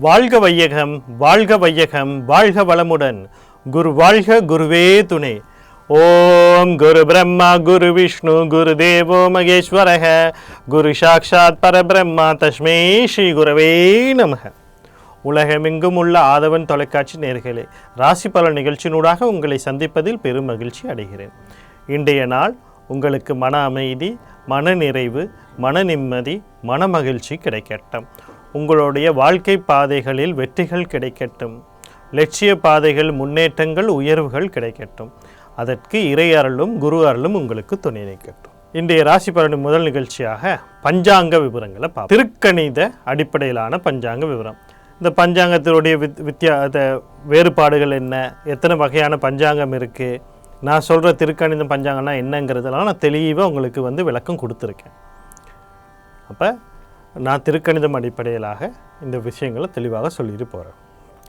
வாழ்க வையகம் வாழ்க வையகம் வாழ்க வளமுடன். குரு வாழ்க குருவே துணை. ஓம் குரு பிரம்மா குரு விஷ்ணு குரு தேவோ மகேஸ்வரக. குரு சாக்ஷாத் பரபிரம்மா தஸ்மே ஸ்ரீ குரவே நமக. உலகமெங்கும் உள்ள ஆதவன் தொலைக்காட்சி நேர்களே ராசி பல நிகழ்ச்சியினூடாக உங்களை சந்திப்பதில் பெரும் மகிழ்ச்சி அடைகிறேன். இன்றைய நாள் உங்களுக்கு மன அமைதி மன நிறைவு மன நிம்மதி மன மகிழ்ச்சி கிடைக்கட்டும். உங்களுடைய வாழ்க்கை பாதைகளில் வெற்றிகள் கிடைக்கட்டும். லட்சிய பாதைகள் முன்னேற்றங்கள் உயர்வுகள் கிடைக்கட்டும். அதற்கு இறை அருளும் குரு அருளும் உங்களுக்கு துணை நிற்கட்டும். இன்றைய ராசி பலன் முதல் நிகழ்ச்சியாக பஞ்சாங்க விவரங்களை பார்ப்போம். திருக்கணித அடிப்படையிலான பஞ்சாங்க விவரம் இந்த பஞ்சாங்கத்தினுடைய வித் வித்தியா வேறுபாடுகள் என்ன? எத்தனை வகையான பஞ்சாங்கம் இருக்குது நான் சொல்கிற திருக்கணித பஞ்சாங்கம்னா என்னங்கிறதெல்லாம் நான் தெளிவாக உங்களுக்கு வந்து விளக்கம் கொடுத்துருக்கேன். அப்போ நான் திருக்கணிதம் அடிப்படையிலாக இந்த விஷயங்களை தெளிவாக சொல்லிட்டு போகிறேன்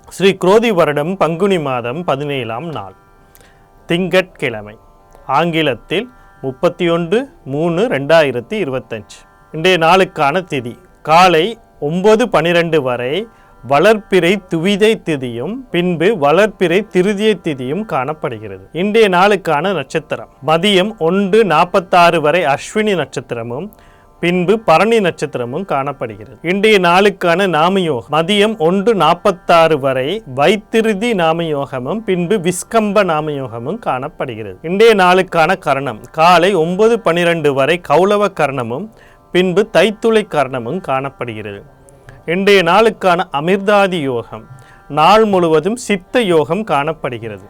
ஸ்ரீ குரோதி வருடம் பங்குனி மாதம் பதினேழாம் நாள். திங்கட்கிழமை ஆங்கிலத்தில் முப்பத்தி ஒன்று மூணு ரெண்டாயிரத்தி இருபத்தஞ்சு. இன்றைய நாளுக்கான திதி காலை ஒம்பது பனிரெண்டு வரை வளர்ப்பிறை துவிதை திதியும் பின்பு வளர்ப்பிறை திருதியை திதியும் காணப்படுகிறது. இன்றைய நாளுக்கான நட்சத்திரம் மதியம் ஒன்று நாற்பத்தாறு வரை அஸ்வினி நட்சத்திரமும் பின்பு பரணி நட்சத்திரமும் காணப்படுகிறது. இன்றைய நாளுக்கான நாமயோகம் மதியம் ஒன்று நாற்பத்தாறு வரை வைத்திருதி நாமயோகமும் பின்பு விஸ்கம்ப நாமயோகமும் காணப்படுகிறது. இன்றைய நாளுக்கான கரணம் காலை ஒன்பது பனிரெண்டு வரை கௌளவ கரணமும் பின்பு தைத்துளை கர்ணமும் காணப்படுகிறது. இன்றைய நாளுக்கான அமிர்தாதி யோகம் நாள் முழுவதும் சித்த யோகம் காணப்படுகிறது.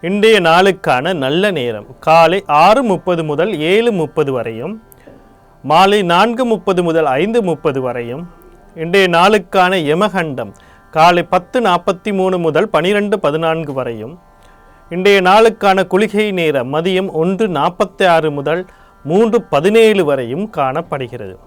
இன்றைய நாளுக்கான நல்ல நேரம் காலை ஆறு முப்பது முதல் ஏழு முப்பது வரையும் மாலை நான்கு முப்பது முதல் ஐந்து முப்பது வரையும் இன்றைய நாளுக்கான யமகண்டம் காலை பத்து நாற்பத்தி மூணு முதல் பனிரெண்டு பதினான்கு வரையும் இன்றைய நாளுக்கான குளிகை நேரம் மதியம் ஒன்று நாற்பத்தி ஆறு முதல் மூன்று பதினேழு வரையும் காணப்படுகிறது.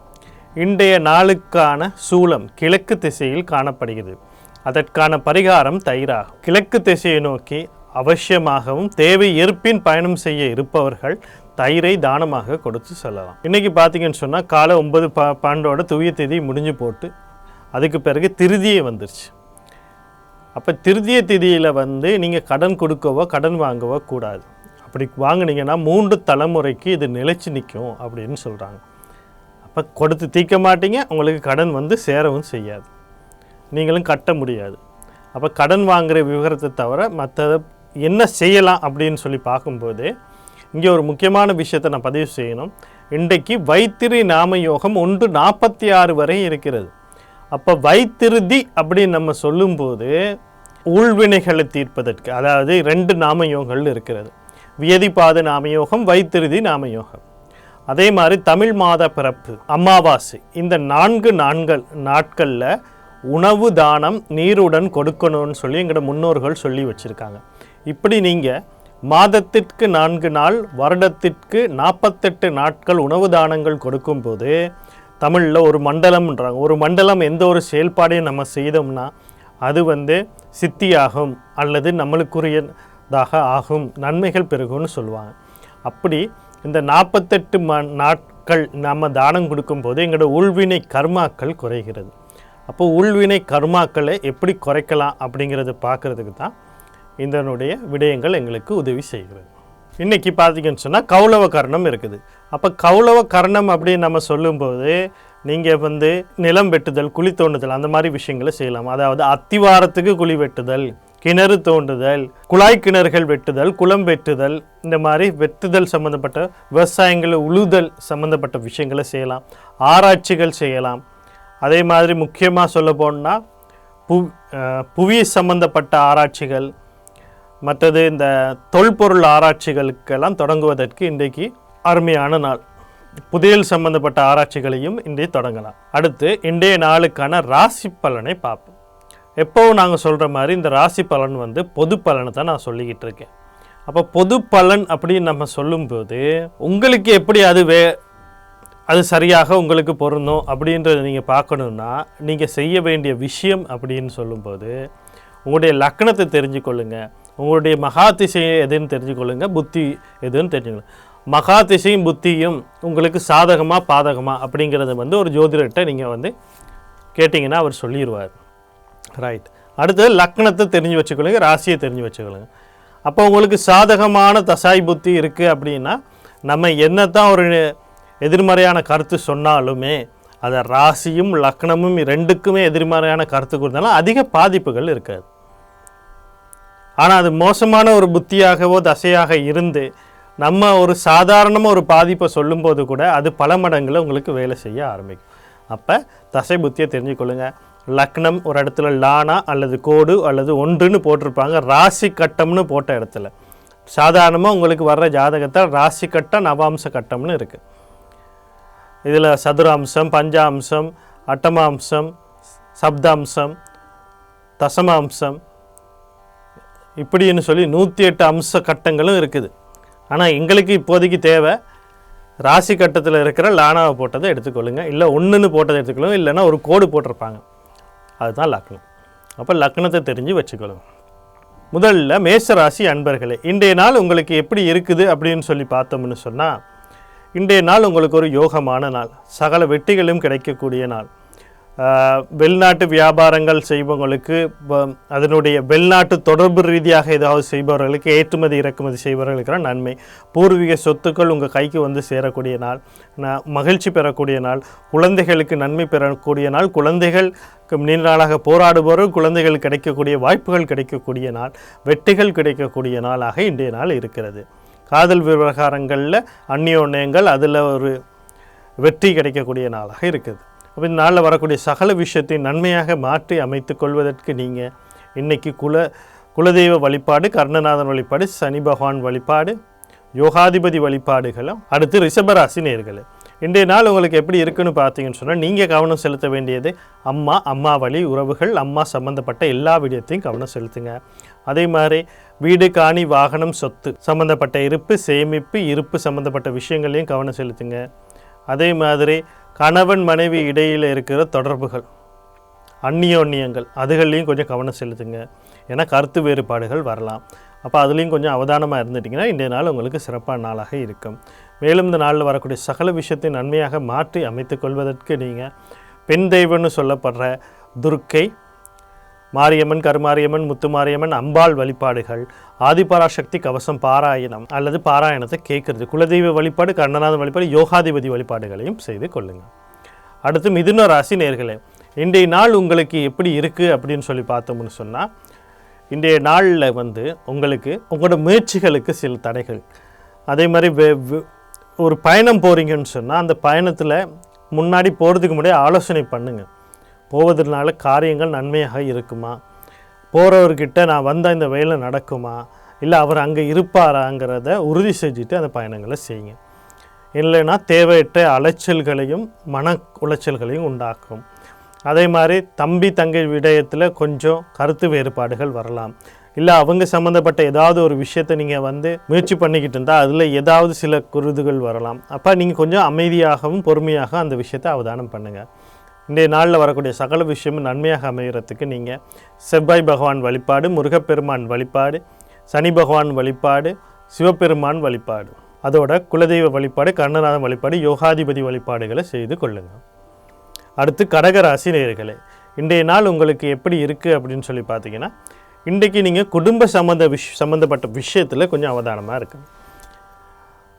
இன்றைய நாளுக்கான சூலம் கிழக்கு திசையில் காணப்படுகிறது. அதற்கான பரிகாரம் தயிராகும். கிழக்கு திசையை நோக்கி அவசியமாகவும் தேவை ஏற்பின் பயணம் செய்ய இருப்பவர்கள் தயிரை தானமாக கொடுத்து செல்லலாம். இன்றைக்கி பார்த்தீங்கன்னு சொன்னால் காலை ஒன்பது ப பன்னெண்டோட தூய தேதி முடிஞ்சு போட்டு அதுக்கு பிறகு திருதியை வந்துருச்சு. அப்போ திருதிய திதியில் வந்து நீங்கள் கடன் கொடுக்கவோ கடன் வாங்கவோ கூடாது. அப்படி வாங்குனீங்கன்னா மூன்று தலைமுறைக்கு இது நிலைச்சு நிற்கும் அப்படின்னு சொல்கிறாங்க அப்போ கொடுத்து தீர்க்க மாட்டீங்க உங்களுக்கு கடன் வந்து சேரவும் செய்யாது. நீங்களும் கட்ட முடியாது. அப்போ கடன் வாங்குகிற விவரத்தை தவிர மற்ற என்ன செய்யலாம் அப்படின்னு சொல்லி பார்க்கும்போது இங்கே ஒரு முக்கியமான விஷயத்தை நான் பதிவு செய்யணும். இன்றைக்கு வைத்திரி நாம யோகம் ஒன்று நாற்பத்தி ஆறு வரை இருக்கிறது. அப்போ வைத்திருதி அப்படின்னு நம்ம சொல்லும்போது உள்வினைகளை தீர்ப்பதற்கு அதாவது ரெண்டு நாமயோகங்கள் இருக்கிறது. வியதிபாத நாமயோகம் வைத்திருதி நாமயோகம். அதே மாதிரி தமிழ் மாத பிறப்பு அமாவாசை இந்த நான்கு நான்கள் நாட்களில் உணவு தானம் நீருடன் கொடுக்கணும்னு சொல்லி எங்களோட முன்னோர்கள் சொல்லி வச்சுருக்காங்க. இப்படி நீங்கள் மாதத்திற்கு நான்கு நாள் வருடத்திற்கு நாற்பத்தெட்டு நாட்கள் உணவு தானங்கள் கொடுக்கும்போது தமிழில் ஒரு மண்டலம்ன்றாங்க. ஒரு மண்டலம் எந்த ஒரு செயல்பாடையும் நம்ம செய்தோம்னா அது வந்து சித்தியாகும் அல்லது நம்மளுக்குரியதாக ஆகும் நன்மைகள் பெருகும்னு சொல்லுவாங்க. அப்படி இந்த நாற்பத்தெட்டு ம நாட்கள் நம்ம தானம் கொடுக்கும்போது எங்களோட உள்வினை கர்மாக்கள் குறைகிறது. அப்போ உள்வினை கர்மாக்களை எப்படி குறைக்கலாம் அப்படிங்கிறது பார்க்குறதுக்கு தான் இதனுடைய விடயங்கள் எங்களுக்கு உதவி செய்கிறது. இன்றைக்கி பார்த்தீங்கன்னு சொன்னால் கௌளவ கர்ணம் இருக்குது. அப்போ கௌளவ கர்ணம் அப்படின்னு நம்ம சொல்லும்போது நீங்கள் வந்து நிலம் வெட்டுதல் குழி தோண்டுதல் அந்த மாதிரி விஷயங்களை செய்யலாம். அதாவது அத்திவாரத்துக்கு குழி வெட்டுதல் கிணறு தோண்டுதல் குழாய் கிணறுகள் வெட்டுதல் குளம் வெட்டுதல் இந்த மாதிரி வெட்டுதல் சம்மந்தப்பட்ட விவசாயங்களை உழுதல் சம்மந்தப்பட்ட விஷயங்களை செய்யலாம். ஆராய்ச்சிகள் செய்யலாம். அதே மாதிரி முக்கியமாக சொல்ல போனால் பு புவி சம்மந்தப்பட்ட ஆராய்ச்சிகள் மற்றது இந்த தொல்பொருள் ஆராய்ச்சிகளுக்கெல்லாம் தொடங்குவதற்கு இன்றைக்கு அருமையான நாள். புதையல் சம்பந்தப்பட்ட ஆராய்ச்சிகளையும் இன்றைய தொடங்கலாம். அடுத்து இன்றைய நாளுக்கான ராசி பலனை பார்ப்போம். எப்போவும் நாங்கள் சொல்கிற மாதிரி இந்த ராசி பலன் வந்து பொது பலனை தான் நான் சொல்லிக்கிட்டு இருக்கேன். அப்போ பொது பலன் அப்படின்னு நம்ம சொல்லும்போது உங்களுக்கு எப்படி அது வே அது சரியாக உங்களுக்கு பொருந்தும் அப்படின்றத நீங்கள் பார்க்கணுன்னா நீங்கள் செய்ய வேண்டிய விஷயம் அப்படின்னு சொல்லும்போது உங்களுடைய லக்கணத்தை தெரிஞ்சுக்கொள்ளுங்க. உங்களுடைய மகா திசையை எதுன்னு தெரிஞ்சுக்கொள்ளுங்க புத்தி எதுன்னு தெரிஞ்சுக்கொள்ளுங்க. மகா திசையும் புத்தியும் உங்களுக்கு சாதகமாக பாதகமாக அப்படிங்கிறத வந்து ஒரு ஜோதிடர்கிட்ட நீங்கள் வந்து கேட்டிங்கன்னா அவர் சொல்லிடுவார் ரைட் அடுத்தது லக்னத்தை தெரிஞ்சு வச்சுக்கொள்ளுங்க ராசியை தெரிஞ்சு வச்சுக்கொள்ளுங்க. அப்போ உங்களுக்கு சாதகமான தசாய் புத்தி இருக்குது அப்படின்னா நம்ம என்னத்தான் ஒரு எதிர்மறையான கருத்து சொன்னாலுமே அதை ராசியும் லக்னமும் ரெண்டுக்குமே எதிர்மறையான கருத்து கொடுத்தாலும் அதிக பாதிப்புகள் இருக்காது. ஆனால் அது மோசமான ஒரு புத்தியாகவோ தசையாக இருந்து நம்ம ஒரு சாதாரணமாக ஒரு பாதிப்பை சொல்லும்போது கூட அது பல மடங்குல உங்களுக்கு வேலை செய்ய ஆரம்பிக்கும். அப்போ தசை புத்தியை தெரிஞ்சுக்கொள்ளுங்க லக்னம் ஒரு இடத்துல லானா அல்லது கோடு அல்லது ஒன்றுன்னு போட்டிருப்பாங்க. ராசி கட்டம்னு போட்ட இடத்துல. சாதாரணமாக உங்களுக்கு வர்ற ஜாதகத்தை ராசி கட்டம் நவாம்ச கட்டம்னு இருக்குது இதில் சதுராம்சம் பஞ்சாம்சம் அட்டமாம்சம் சப்தாம்சம் தசமாம்சம் இப்படின்னு சொல்லி நூற்றி எட்டு அம்ச கட்டங்களும் இருக்குது. ஆனால் எங்களுக்கு இப்போதைக்கு தேவை ராசி கட்டத்தில் இருக்கிற லானாவை போட்டதை எடுத்துக்கொள்ளுங்க. இல்லை ஒன்றுன்னு போட்டதை எடுத்துக்கொள்ளுங்க. இல்லைன்னா ஒரு கோடு போட்டிருப்பாங்க. அதுதான் லக்னம். அப்போ லக்னத்தை தெரிஞ்சு வச்சுக்கொள்ளுங்க. முதல்ல மேசராசி அன்பர்களே இன்றைய நாள் உங்களுக்கு எப்படி இருக்குது அப்படின்னு சொல்லி பார்த்தோம்னு சொன்னால் இன்றைய நாள் உங்களுக்கு ஒரு யோகமான நாள். சகல வெற்றிகளும் கிடைக்கக்கூடிய நாள். வெளிநாட்டு வியாபாரங்கள் செய்பவங்களுக்கு அதனுடைய வெளிநாட்டு தொடர்பு ரீதியாக ஏதாவது செய்பவர்களுக்கு ஏற்றுமதி இறக்குமதி செய்பவர்களுக்கு நன்மை. பூர்வீக சொத்துக்கள் உங்கள் கைக்கு வந்து சேரக்கூடிய நாள் மகிழ்ச்சி பெறக்கூடிய நாள் குழந்தைகளுக்கு நன்மை பெறக்கூடிய நாள் குழந்தைகளுக்கு நீண்ட நாளாக போராடுபவர்கள் குழந்தைகள் கிடைக்கக்கூடிய வாய்ப்புகள் கிடைக்கக்கூடிய நாள் வெற்றிகள் கிடைக்கக்கூடிய நாளாக இன்றைய நாள் இருக்கிறது. காதல் விவகாரங்களில் அந்நியோன்யங்கள் அதில் ஒரு வெற்றி கிடைக்கக்கூடிய நாளாக இருக்குது. அப்போ இந்த நாளில் வரக்கூடிய சகல விஷயத்தை நன்மையாக மாற்றி அமைத்து கொள்வதற்கு நீங்கள் இன்றைக்கி குல குலதெய்வ வழிபாடு கர்ணநாதன் வழிபாடு சனி பகவான் வழிபாடு யோகாதிபதி வழிபாடுகளும் அடுத்து ரிஷபராசி நேர்களே. இன்றைய நாள் உங்களுக்கு எப்படி இருக்குன்னு பார்த்தீங்கன்னு சொன்னால் நீங்கள் கவனம் செலுத்த வேண்டியது அம்மா அம்மா வழி உறவுகள் அம்மா சம்மந்தப்பட்ட எல்லா விடயத்தையும் கவனம் செலுத்துங்க. அதே மாதிரி வீடு காணி வாகனம் சொத்து சம்மந்தப்பட்ட இருப்பு சேமிப்பு இருப்பு சம்மந்தப்பட்ட விஷயங்களையும் கவனம் செலுத்துங்க. அதே மாதிரி கணவன் மனைவி இடையில் இருக்கிற தொடர்புகள் அந்நியோன்னியங்கள் அதுகள்லேயும் கொஞ்சம் கவனம் செலுத்துங்க. ஏன்னா கருத்து வேறுபாடுகள் வரலாம். அப்போ அதுலேயும் கொஞ்சம் அவதானமாக இருந்துட்டிங்கன்னா இன்றைய நாள் உங்களுக்கு சிறப்பான நாளாக இருக்கும். மேலும் இந்த நாளில் வரக்கூடிய சகல விஷயத்தை நன்மையாக மாற்றி அமைத்துக் கொள்வதற்கு நீங்கள் பெண் தெய்வம்னு சொல்லப்படுற துர்க்கை மாரியம்மன் கருமாரியம்மன் முத்துமாரியம்மன் அம்பாள் வழிபாடுகள் ஆதிபராசக்தி கவசம் பாராயணம் அல்லது பாராயணத்தை கேட்கறது குலதெய்வ வழிபாடு கண்ணநாதன் வழிபாடு யோகாதிபதி வழிபாடுகளையும் செய்து கொள்ளுங்கள். அடுத்து மிதுன ராசி நேர்களே இன்றைய நாள் உங்களுக்கு எப்படி இருக்குது அப்படின்னு சொல்லி பார்த்தோம்னு சொன்னால் இன்றைய நாளில் வந்து உங்களுக்கு உங்களோட முயற்சிகளுக்கு சில தடைகள். அதே மாதிரி வே- ஒரு பயணம் போகிறீங்கன்னு சொன்னால் அந்த பயணத்தில் முன்னாடி போகிறதுக்கு முன்னாடி ஆலோசனை பண்ணுங்கள் போவதனால காரியங்கள் நன்மையாக இருக்குமா? போகிறவர்கிட்ட நான் வந்தால் இந்த வேலை நடக்குமா? இல்லை அவர் அங்கே இருப்பாராங்கிறத உறுதி செஞ்சுட்டு அந்த பயணங்களை செய்யுங்க. இல்லைன்னா தேவையற்ற அலைச்சல்களையும் மன உளைச்சல்களையும் உண்டாக்கும். அதே மாதிரி தம்பி தங்கை விடயத்தில் கொஞ்சம் கருத்து வேறுபாடுகள் வரலாம். இல்லை அவங்க சம்மந்தப்பட்ட ஏதாவது ஒரு விஷயத்தை நீங்கள் வந்து முயற்சி பண்ணிக்கிட்டு இருந்தால் அதில் ஏதாவது சில குருதுகள் வரலாம். அப்போ நீங்கள் கொஞ்சம் அமைதியாகவும் பொறுமையாக அந்த விஷயத்தை அவதானம் பண்ணுங்கள் இன்றைய நாளில் வரக்கூடிய சகல விஷயமும் நன்மையாக அமைகிறதுக்கு நீங்கள் செவ்வாய் பகவான் வழிபாடு முருகப்பெருமான் வழிபாடு சனி பகவான் வழிபாடு சிவபெருமான் வழிபாடு. அதோட குலதெய்வ வழிபாடு கர்ணநாதன் வழிபாடு யோகாதிபதி வழிபாடுகளை செய்து கொள்ளுங்கள் அடுத்து கடகராசி நேர்களே இன்றைய நாள் உங்களுக்கு எப்படி இருக்குது அப்படின்னு சொல்லி பார்த்தீங்கன்னா இன்றைக்கு நீங்கள் குடும்ப சம்மந்த விஷ் சம்மந்தப்பட்ட விஷயத்தில் கொஞ்சம் அவதானமாக இருக்குது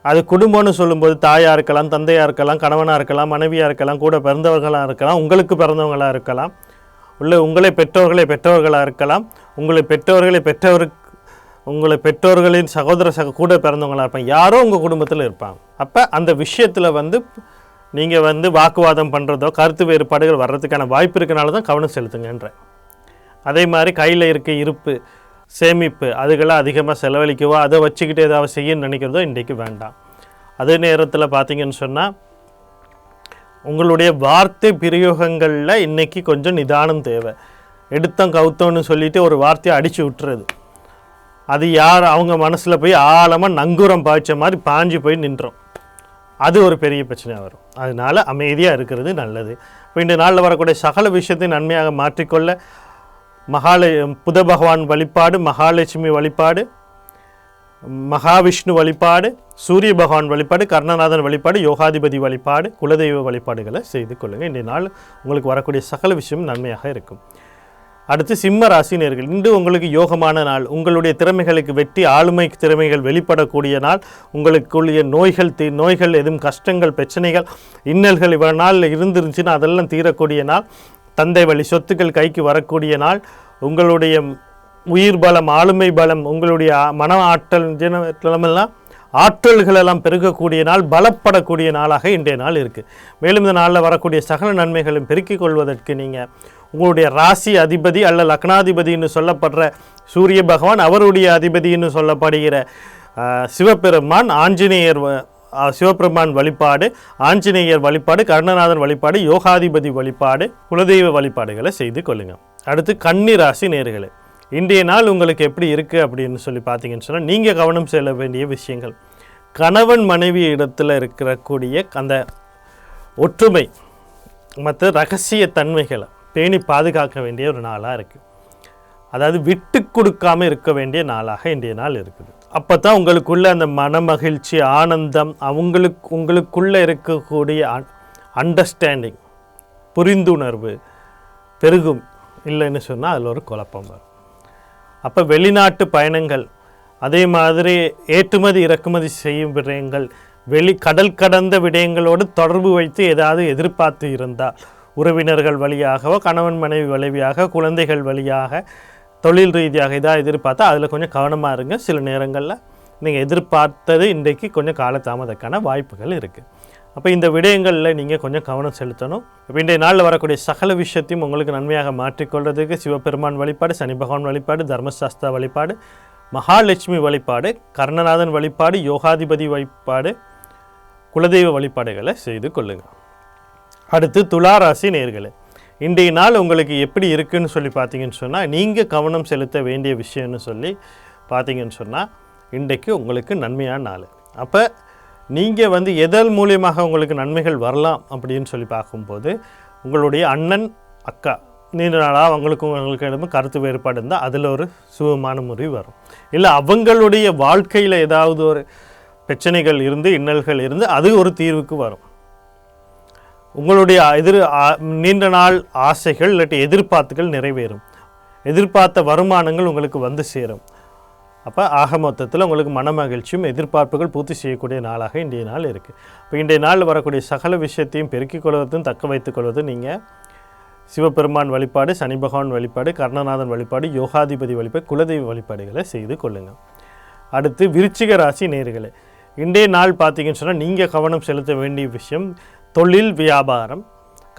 அது குடும்பம்னு சொல்லும்போது தாயாக இருக்கலாம் தந்தையாக இருக்கலாம் கணவனாக இருக்கலாம் மனைவியாக இருக்கலாம் கூட பிறந்தவர்களாக இருக்கலாம் உங்களுக்கு பிறந்தவங்களாக இருக்கலாம். உள்ள உங்களை பெற்றோர்களை பெற்றவர்களாக இருக்கலாம். உங்களை பெற்றோர்களை பெற்றவருக்கு உங்களை பெற்றோர்களின் சகோதர சக கூட பிறந்தவங்களாக இருப்பாங்க. யாரோ உங்கள் குடும்பத்தில் இருப்பாங்க. அப்போ அந்த விஷயத்தில் வந்து நீங்கள் வந்து வாக்குவாதம் பண்ணுறதோ கருத்து வேறுபாடுகள் வர்றதுக்கான வாய்ப்பு இருக்கனால தான் கவனம் செலுத்துங்கன்றேன். அதே மாதிரி கையில் இருக்க இருப்பு சேமிப்பு அதுக்கெல்லாம் அதிகமாக செலவழிக்கவோ அதை வச்சுக்கிட்டு ஏதாவது செய்யணும்னு நினைக்கிறதோ இன்றைக்கு வேண்டாம். அதே நேரத்தில் பார்த்தீங்கன்னு சொன்னால் உங்களுடைய வார்த்தை பிரயோகங்களில் இன்றைக்கி கொஞ்சம் நிதானம் தேவை. எடுத்தோம் கவுத்தோன்னு சொல்லிட்டு ஒரு வார்த்தையை அடித்து விட்டுறது. அது யார் அவங்க மனசில் போய் ஆழமாக நங்கூரம் பாய்ச்ச மாதிரி பாஞ்சு போய் நின்றோம். அது ஒரு பெரிய பிரச்சனையாக வரும். அதனால அமைதியாக இருக்கிறது நல்லது. இப்போ இந்த நாளில் வரக்கூடிய சகல விஷயத்தை நன்மையாக மாற்றிக்கொள்ள மகால புத பகவான் வழிபாடு மகாலட்சுமி வழிபாடு மகாவிஷ்ணு வழிபாடு சூரிய பகவான் வழிபாடு கர்ணநாதன் வழிபாடு யோகாதிபதி வழிபாடு குலதெய்வ வழிபாடுகளை செய்து கொள்ளுங்கள் இன்றைய நாள் உங்களுக்கு வரக்கூடிய சகல விஷயம் நன்மையாக இருக்கும். அடுத்து சிம்ம ராசினியர்கள் இன்று உங்களுக்கு யோகமான நாள். உங்களுடைய திறமைகளுக்கு வெற்றி ஆளுமை திறமைகள் வெளிப்படக்கூடிய நாள். உங்களுக்குரிய நோய்கள் தீ நோய்கள் எதுவும் கஷ்டங்கள் பிரச்சனைகள் இன்னல்கள் இவ்வளோ நாளில் இருந்துருந்துச்சுன்னா அதெல்லாம் தீரக்கூடிய நாள். தந்தை வழி சொத்துக்கள் கைக்கு வரக்கூடிய நாள் உங்களுடைய உயிர் பலம் ஆளுமை பலம் உங்களுடைய மன ஆற்றல் தினமெல்லாம் ஆற்றல்களெல்லாம் பெருகக்கூடிய நாள் பலப்படக்கூடிய நாளாக இன்றைய நாள் இருக்குது மேலும் இந்த நாளில் வரக்கூடிய சகல நன்மைகளும் பெருக்கிக் கொள்வதற்கு நீங்கள் உங்களுடைய ராசி அதிபதி அல்ல லக்னாதிபதின்னு சொல்லப்படுற சூரிய பகவான் அவருடைய அதிபதின்னு சொல்லப்படுகிற சிவபெருமான் ஆஞ்சநேயர் சிவபெருமான் வழிபாடு ஆஞ்சநேயர் வழிபாடு கருணநாதன் வழிபாடு யோகாதிபதி வழிபாடு குலதெய்வ வழிபாடுகளை செய்து கொள்ளுங்கள் அடுத்து கன்னி ராசி நேர்களை இன்றைய நாள் உங்களுக்கு எப்படி இருக்குது அப்படின்னு சொல்லி பார்த்தீங்கன்னு சொன்னால் நீங்கள் கவனம் செல்ல வேண்டிய விஷயங்கள். கணவன் மனைவி இடத்துல இருக்கக்கூடிய அந்த ஒற்றுமை மற்ற ரகசிய தன்மைகளை பேணி பாதுகாக்க வேண்டிய ஒரு நாளாக இருக்குது அதாவது விட்டு கொடுக்காமல் இருக்க வேண்டிய நாளாக இன்றைய நாள் இருக்குது. அப்போ தான் உங்களுக்குள்ள அந்த மனமகிழ்ச்சி ஆனந்தம் அவங்களுக்கு உங்களுக்குள்ளே இருக்கக்கூடிய அண்டர்ஸ்டாண்டிங் புரிந்துணர்வு பெருகும். இல்லைன்னு சொன்னால் அதில் ஒரு குழப்பம் வரும். அப்போ வெளிநாட்டு பயணங்கள் அதே மாதிரி ஏற்றுமதி இறக்குமதி செய்யும் விடயங்கள் வெளி கடல் கடந்த விடயங்களோடு தொடர்பு வைத்து ஏதாவது எதிர்பார்த்து இருந்தால் உறவினர்கள் வழியாகவோ கணவன் மனைவி வழியாக குழந்தைகள் வழியாக தொழில் ரீதியாக இதாக எதிர்பார்த்தா அதில் கொஞ்சம் கவனமாக இருங்க. சில நேரங்களில் நீங்கள் எதிர்பார்த்தது இன்றைக்கு கொஞ்சம் காலதாமதக்கான வாய்ப்புகள் இருக்குது அப்போ இந்த விடயங்களில் நீங்கள் கொஞ்சம் கவனம் செலுத்தணும். இப்போ இன்றைய நாளில் வரக்கூடிய சகல விஷயத்தையும் உங்களுக்கு நன்மையாக மாற்றிக்கொள்றதுக்கு சிவபெருமான் வழிபாடு சனி பகவான் வழிபாடு தர்மசாஸ்தா வழிபாடு மகாலட்சுமி வழிபாடு கர்ணநாதன் வழிபாடு யோகாதிபதி வழிபாடு குலதெய்வ வழிபாடுகளை செய்து கொள்ளுங்கள் அடுத்து துளாராசி நேர்களை. இன்றைய நாள் உங்களுக்கு எப்படி இருக்குன்னு சொல்லி பார்த்தீங்கன்னு சொன்னால் நீங்கள் கவனம் செலுத்த வேண்டிய விஷயம்னு சொல்லி பார்த்தீங்கன்னு சொன்னால் இன்றைக்கு உங்களுக்கு நன்மையான நாள். அப்போ நீங்கள் வந்து எதல் மூலியமாக உங்களுக்கு நன்மைகள் வரலாம் அப்படின்னு சொல்லி பார்க்கும்போது உங்களுடைய அண்ணன் அக்கா நீண்ட நாளாக அவங்களுக்கும் உங்களுக்கு இடமும் கருத்து வேறுபாடு இருந்தால் அதில் ஒரு சுகமான முறிவு வரும். இல்லை அவங்களுடைய வாழ்க்கையில் ஏதாவது ஒரு பிரச்சனைகள் இருந்து இன்னல்கள் இருந்து அது ஒரு தீர்வுக்கு வரும். உங்களுடைய எதிர் ஆ- நீண்ட நாள் ஆசைகள் இல்லாட்டி எதிர்பார்த்துகள் நிறைவேறும். எதிர்பார்த்த வருமானங்கள் உங்களுக்கு வந்து சேரும். அப்போ ஆக மொத்தத்தில் உங்களுக்கு மன மகிழ்ச்சியும் எதிர்பார்ப்புகள் பூர்த்தி செய்யக்கூடிய நாளாக இன்றைய நாள் இருக்குது இப்போ இன்றைய நாளில் வரக்கூடிய சகல விஷயத்தையும் பெருக்கிக் கொள்வதும் தக்க வைத்துக் கொள்வதும் நீங்கள் சிவபெருமான் வழிபாடு சனி பகவான் வழிபாடு கர்ணநாதன் வழிபாடு யோகாதிபதி வழிபாடு குலதெய்வ வழிபாடுகளை செய்து கொள்ளுங்கள் அடுத்து விருச்சிக ராசி நேர்களை இன்றைய நாள் பார்த்தீங்கன்னு சொன்னால் நீங்கள் கவனம் செலுத்த வேண்டிய விஷயம் தொழில் வியாபாரம்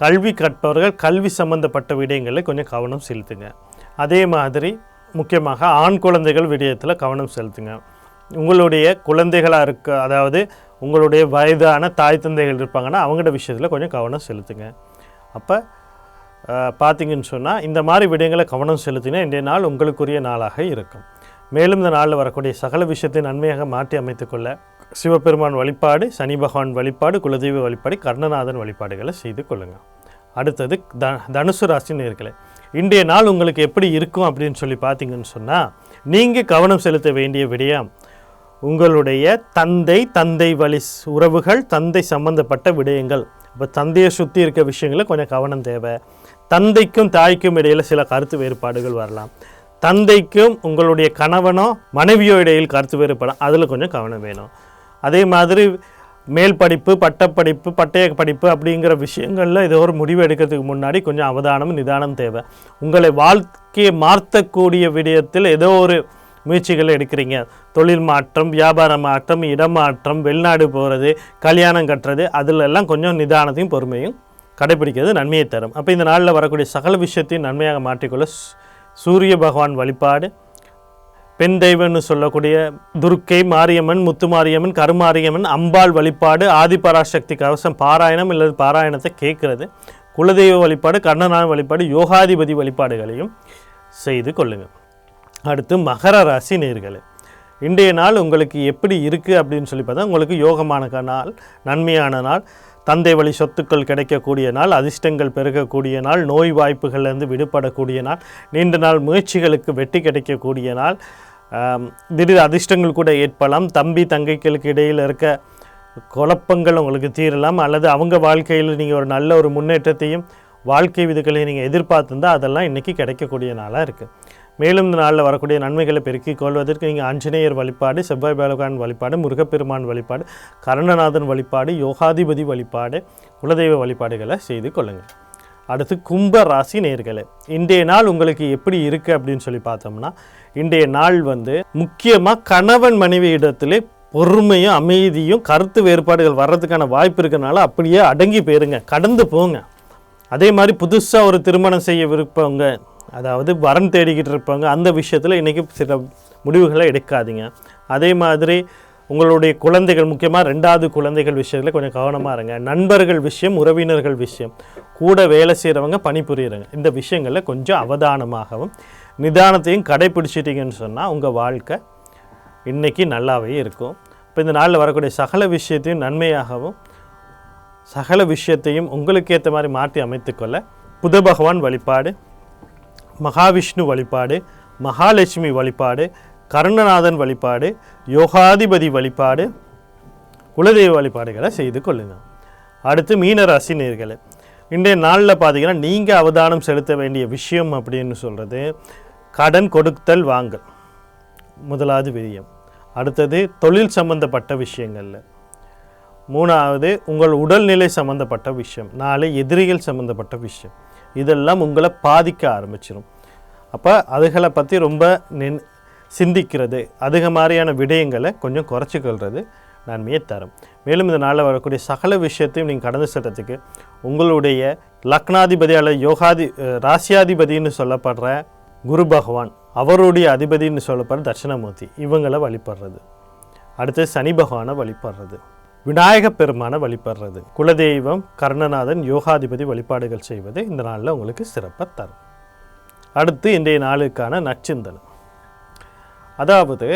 கல்வி கற்பவர்கள் கல்வி சம்பந்தப்பட்ட விடயங்களில் கொஞ்சம் கவனம் செலுத்துங்க. அதே மாதிரி முக்கியமாக ஆண் குழந்தைகள் விடயத்தில் கவனம் செலுத்துங்க. உங்களுடைய குழந்தைகளாக இருக்க அதாவது உங்களுடைய வயதான தாய் தந்தைகள் இருப்பாங்கன்னா அவங்களோட விஷயத்தில் கொஞ்சம் கவனம் செலுத்துங்க. அப்போ பார்த்தீங்கன்னு சொன்னால் இந்த மாதிரி விடயங்களை கவனம் செலுத்தினா இன்றைய நாள் உங்களுக்குரிய நாளாக இருக்கும். மேலும் இந்த நாளில் வரக்கூடிய சகல விஷயத்தை நன்மையாக மாற்றி அமைத்துக்கொள்ள சிவபெருமான் வழிபாடு சனி பகவான் வழிபாடு குலதெய்வ வழிபாடு கர்ணநாதன் வழிபாடுகளை செய்து கொள்ளுங்கள் அடுத்தது த தனுசு ராசி நேர்களே இன்றைய நாள் உங்களுக்கு எப்படி இருக்கும் அப்படின்னு சொல்லி பார்த்தீங்கன்னு சொன்னால் நீங்கள் கவனம் செலுத்த வேண்டிய விடயம் உங்களுடைய தந்தை தந்தை வழி உறவுகள் தந்தை சம்பந்தப்பட்ட விடயங்கள். இப்போ தந்தையை சுற்றி இருக்க விஷயங்களில் கொஞ்சம் கவனம் தேவை. தந்தைக்கும் தாய்க்கும் இடையில் சில கருத்து வேறுபாடுகள் வரலாம். தந்தைக்கும் உங்களுடைய கணவனோ மனைவியோ இடையில் கருத்து வேறுபடலாம் அதில் கொஞ்சம் கவனம் வேணும். அதே மாதிரி மேல் படிப்பு பட்டப்படிப்பு பட்டய படிப்பு அப்படிங்கிற விஷயங்களில் ஏதோ ஒரு முடிவு எடுக்கிறதுக்கு முன்னாடி கொஞ்சம் அவதானம் நிதானம் தேவை. உங்களை வாழ்க்கையை மாற்றக்கூடிய விடயத்தில் ஏதோ ஒரு முயற்சிகளை எடுக்கிறீங்க. தொழில் மாற்றம் வியாபார மாற்றம் இடமாற்றம் வெளிநாடு போகிறது கல்யாணம் கட்டுறது அதில் எல்லாம் கொஞ்சம் நிதானத்தையும் பொறுமையும் கடைபிடிக்கிறது நன்மையை தரும். அப்போ இந்த நாளில் வரக்கூடிய சகல விஷயத்தையும் நன்மையாக மாற்றிக்கொள்ள சூரிய பகவான் வழிபாடு பெண் தெய்வம்னு சொல்லக்கூடிய துர்க்கை மாரியம்மன் முத்துமாரியம்மன் கருமாரியம்மன் அம்பாள் வழிபாடு ஆதிபராசக்தி கவசம் பாராயணம் அல்லது பாராயணத்தை கேட்கறது. குலதெய்வ வழிபாடு கர்ணநாதன் வழிபாடு யோகாதிபதி வழிபாடுகளையும் செய்து கொள்ளுங்கள் அடுத்து மகர ராசி நேர்களே. இன்றைய நாள் உங்களுக்கு எப்படி இருக்குது அப்படின்னு சொல்லி பார்த்தா உங்களுக்கு யோகமான நாள் நன்மையான நாள் தந்தை வழி சொத்துக்கள் கிடைக்கக்கூடிய நாள் அதிர்ஷ்டங்கள் பெருகக்கூடிய நாள் நோய் வாய்ப்புகள்லேருந்து விடுபடக்கூடிய நாள் நீண்ட நாள் முயற்சிகளுக்கு வெற்றி கிடைக்கக்கூடிய நாள் திடீர் அதிர்ஷ்டங்கள் கூட ஏற்படலாம். தம்பி தங்கைகளுக்கு இடையில் இருக்க குழப்பங்கள் உங்களுக்கு தீரலாம். அல்லது அவங்க வாழ்க்கையில் நீங்கள் ஒரு நல்ல ஒரு முன்னேற்றத்தையும் வாழ்க்கை விதிகளை நீங்கள் எதிர்பார்த்துருந்தால் அதெல்லாம் இன்றைக்கி கிடைக்கக்கூடிய நாளாக இருக்குது மேலும் இந்த நாளில் வரக்கூடிய நன்மைகளை பெருக்கிக் கொள்வதற்கு நீங்கள் ஆஞ்சநேயர் வழிபாடு செவ்வாய் பகவான் வழிபாடு முருகப்பெருமான் வழிபாடு கருணநாதன் வழிபாடு யோகாதிபதி வழிபாடு குலதெய்வ வழிபாடுகளை செய்து கொள்ளுங்கள். அடுத்து கும்ப ராசி நேர்களே இன்றைய நாள் உங்களுக்கு எப்படி இருக்குது அப்படின்னு சொல்லி பார்த்தோம்னா இன்றைய நாள் வந்து முக்கியமாக கணவன் மனைவி இடத்துல பொறுமையும் அமைதியும் கருத்து வேறுபாடுகள் வர்றதுக்கான வாய்ப்பு இருக்கிறனால அப்படியே அடங்கி போயிருங்க கடந்து போங்க. அதே மாதிரி புதுசாக ஒரு திருமணம் செய்ய விருப்பவங்க அதாவது வரன் தேடிக்கிட்டு இருப்பாங்க அந்த விஷயத்தில் இன்றைக்கி சில முடிவுகளை எடுக்காதீங்க. அதே மாதிரி உங்களுடைய குழந்தைகள் முக்கியமாக ரெண்டாவது குழந்தைகள் விஷயத்தில் கொஞ்சம் கவனமாக இருங்க. நண்பர்கள் விஷயம் உறவினர்கள் விஷயம். கூட வேலை செய்கிறவங்க பணிபுரியுறவங்க இந்த விஷயங்களில் கொஞ்சம் அவதானமாகவும் நிதானத்தையும் கடைபிடிச்சிட்டிங்கன்னு சொன்னால் உங்கள் வாழ்க்கை இன்றைக்கி நல்லாவே இருக்கும். இப்போ இந்த நாளில் வரக்கூடிய சகல விஷயத்தையும் நன்மையாகவும் சகல விஷயத்தையும் உங்களுக்கு ஏற்ற மாதிரி மாற்றி அமைத்துக்கொள்ள புத பகவான் வழிபாடு மகாவிஷ்ணு வழிபாடு மகாலட்சுமி வழிபாடு கருணநாதன் வழிபாடு யோகாதிபதி வழிபாடு குலதெய்வ வழிபாடுகளை செய்து கொள்ளுங்கள். அடுத்து மீனராசி நேர்களை இன்றைய நாளில் பார்த்தீங்கன்னா நீங்கள் அவதானம் செலுத்த வேண்டிய விஷயம் அப்படின்னு சொல்கிறது கடன் கொடுத்தல் வாங்கல் முதலாவது விரியம் அடுத்தது தொழில் சம்பந்தப்பட்ட விஷயங்களில். மூணாவது உங்கள் உடல்நிலை சம்மந்தப்பட்ட விஷயம் நாலு எதிரிகள் சம்மந்தப்பட்ட விஷயம். இதெல்லாம் உங்களை பாதிக்க ஆரம்பிச்சிடும் அப்போ அதுகளை பற்றி ரொம்ப நின் சிந்திக்கிறது. அதிக மாதிரியான விடயங்களை கொஞ்சம் குறைச்சிக்கொள்வது நன்மையை தரும் மேலும் இந்த நாளில் வரக்கூடிய சகல விஷயத்தையும் நீங்கள் கடந்து செல்றதுக்கு உங்களுடைய லக்னாதிபதி அல்லது யோகாதி ராசியாதிபதினு ராசியாதிபதின்னு சொல்லப்படுற குரு பகவான் அவருடைய அதிபதின்னு சொல்லப்படுற தட்சிணமூர்த்தி இவங்களை வழிபடுறது. அடுத்து சனி பகவானை வழிபடுறது. விநாயக பெருமானை வழிபடுறது. குலதெய்வம் கர்ணநாதன் யோகாதிபதி வழிபாடுகள் செய்வது இந்த நாளில் உங்களுக்கு சிறப்பாக தரும். அடுத்து இன்றைய நாளுக்கான நச்சிந்தனம் அதாவது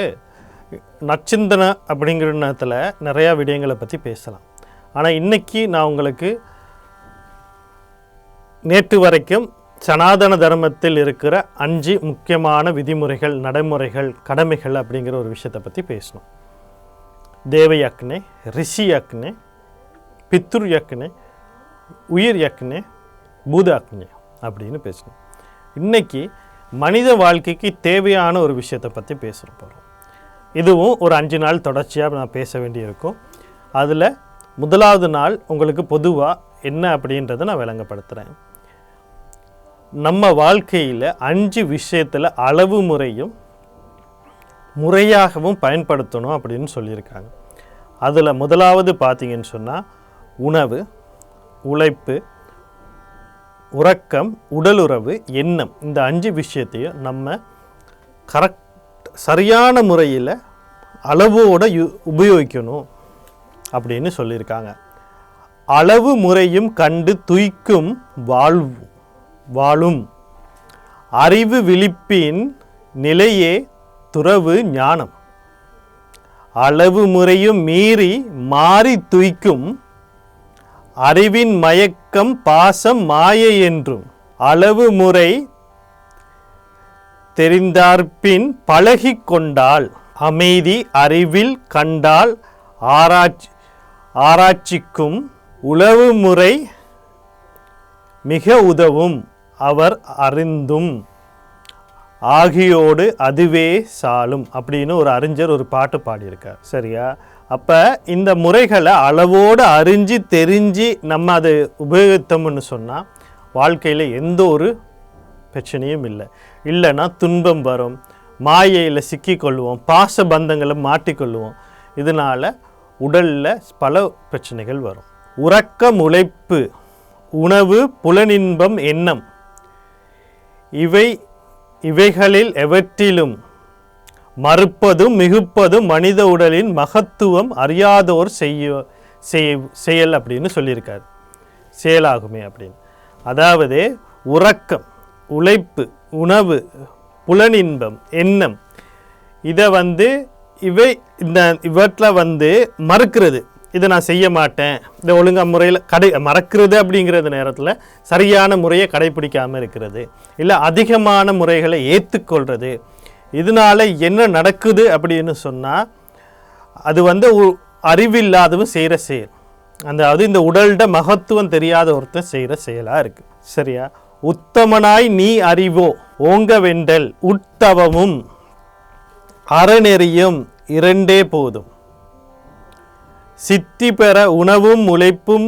நச்சிந்தனை அப்படிங்கிற நேரத்தில் நிறையா விடயங்களை பற்றி பேசலாம். ஆனால் இன்னைக்கு நான் உங்களுக்கு நேற்று வரைக்கும் சனாதன தர்மத்தில் இருக்கிற அஞ்சு முக்கியமான விதிமுறைகள் நடைமுறைகள் கடமைகள் அப்படிங்கிற ஒரு விஷயத்தை பற்றி பேசணும். தேவ யக்னே ரிஷி யக்னே பித்ரு யக்னே உயிர் யக்னே பூத அக்னே அப்படின்னு பேசணும். இன்னைக்கு மனித வாழ்க்கைக்கு தேவையான ஒரு விஷயத்தை பற்றி பேச போகிறோம் இதுவும் ஒரு அஞ்சு நாள் தொடர்ச்சியாக நான் பேச வேண்டியிருக்கும். அதில் முதலாவது நாள் உங்களுக்கு பொதுவாக என்ன அப்படின்றத நான் விளங்கப்படுத்துகிறேன் நம்ம வாழ்க்கையில் அஞ்சு விஷயத்தில் அளவு முறையும் முறையாகவும் பயன்படுத்தணும் அப்படின்னு சொல்லியிருக்காங்க. அதில் முதலாவது பார்த்தீங்கன்னு சொன்னால் உணவு உழைப்பு உறக்கம் உடலுறவு எண்ணம் இந்த அஞ்சு விஷயத்தையும் நம்ம கரெக்ட் சரியான முறையில் அளவோடு யு உபயோகிக்கணும் அப்படின்னு சொல்லியிருக்காங்க. அளவு முறையும் கண்டு துய்க்கும் வாழ்வு வாழும். அறிவு விழிப்பின் நிலையே துறவு ஞானம். அளவு முறையும் மீறி மாறி துய்க்கும் அறிவின் மயக்கம் பாசம் மாயை என்றும் அளவு முறை தெரிந்தார்பின் பழகி கொண்டால் அமைதி அறிவில் கண்டால் ஆராய்ச்சி ஆராய்ச்சிக்கும் உளவு முறை மிக உதவும். அவர் அறிந்தும் ஆகியோடு அதுவே சாலும் அப்படின்னு ஒரு அறிஞர் ஒரு பாட்டு பாடியிருக்கார். சரியா? அப்போ இந்த முறைகளை அளவோடு அறிஞ்சு தெரிஞ்சு நம்ம அதை உபயோகித்தோம்னு சொன்னால் வாழ்க்கையில் எந்த ஒரு பிரச்சனையும் இல்லை. இல்லைன்னா துன்பம் வரும். மாயையில் சிக்கிக்கொள்வோம். பாச பந்தங்களை மாட்டிக்கொள்வோம் இதனால் உடலில் பல பிரச்சனைகள் வரும். உறக்கம் உழைப்பு உணவு புலனின்பம் எண்ணம். இவை இவைகளில் எவற்றிலும் மறுப்பதும் மிகுப்பதும் மனித உடலின் மகத்துவம் அறியாதோர் செய்ய செய்- செயல் அப்படின்னு சொல்லியிருக்காரு. செயலாகுமே அப்படின்னு. அதாவது உறக்கம் உழைப்பு உணவு புலனின்பம் எண்ணம் இதை வந்து இவை இந்த இவற்றில் வந்து மறுக்கிறது. இதை நான் செய்ய மாட்டேன். இந்த ஒழுங்கா முறையில் கடை மறக்கிறது அப்படிங்கிறது நேரத்தில் சரியான முறையை கடைபிடிக்காமல் இருக்கிறது. இல்லை அதிகமான முறைகளை ஏற்றுக்கொள்கிறது இதனால என்ன நடக்குது அப்படின்னு சொன்னால் அது வந்து ஒரு அறிவில்லாதவன் செய்கிற செயல். அந்த அது இந்த உடல்ட மகத்துவம் தெரியாத ஒருத்தன் செய்கிற செயலாக இருக்குது சரியா? உத்தமனாய் நீ அறிவோ ஓங்க வெண்டல் உத்தவமும் அறநெறியும் இரண்டே போதும். சித்தி பெற உணவும் உழைப்பும்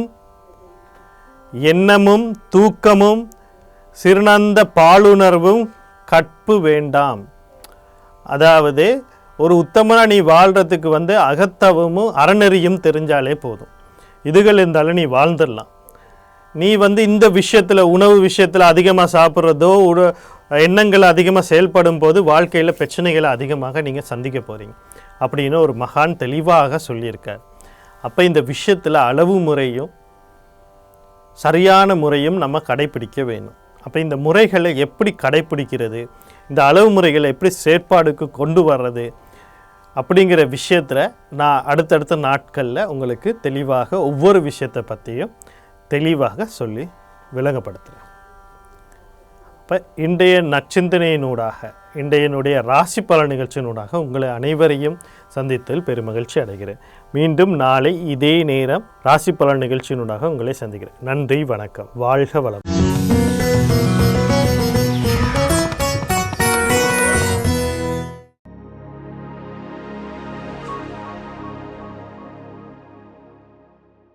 எண்ணமும் தூக்கமும் சிறுநந்த பாலுணர்வும் கற்பு வேண்டாம். அதாவது ஒரு உத்தமனாக நீ வாழ்கிறதுக்கு வந்து அகத்தவமும் அறநெறியும் தெரிஞ்சாலே போதும். இதுகள் இருந்தாலும் நீ வாழ்ந்துடலாம். நீ வந்து இந்த விஷயத்தில் உணவு விஷயத்தில் அதிகமாக சாப்பிட்றதோ உட எண்ணங்கள் அதிகமாக செயல்படும் போது வாழ்க்கையில் பிரச்சனைகளை அதிகமாக நீங்கள் சந்திக்க போகிறீங்க அப்படின்னு ஒரு மகான் தெளிவாக சொல்லியிருக்கார். அப்போ இந்த விஷயத்தில் அளவு முறையும் சரியான முறையும் நம்ம கடைப்பிடிக்க வேணும். அப்போ இந்த முறைகளை எப்படி கடைப்பிடிக்கிறது இந்த அளவு முறைகளை எப்படி செயற்பாடுக்கு கொண்டு வர்றது? அப்படிங்கிற விஷயத்தில் நான் அடுத்தடுத்த நாட்களில் உங்களுக்கு தெளிவாக ஒவ்வொரு விஷயத்தை பற்றியும் தெளிவாக சொல்லி விளங்கப்படுத்துகிறேன் இப்போ இன்றைய நச்சிந்தனையினூடாக இன்றையனுடைய ராசி பல நிகழ்ச்சியினூடாக உங்களை அனைவரையும் சந்தித்ததில் பெருமகிழ்ச்சி அடைகிறேன். மீண்டும் நாளை இதே நேரம் ராசி பலன் நிகழ்ச்சியினூடாக உங்களை சந்திக்கிறேன். நன்றி வணக்கம். வாழ்க வளம்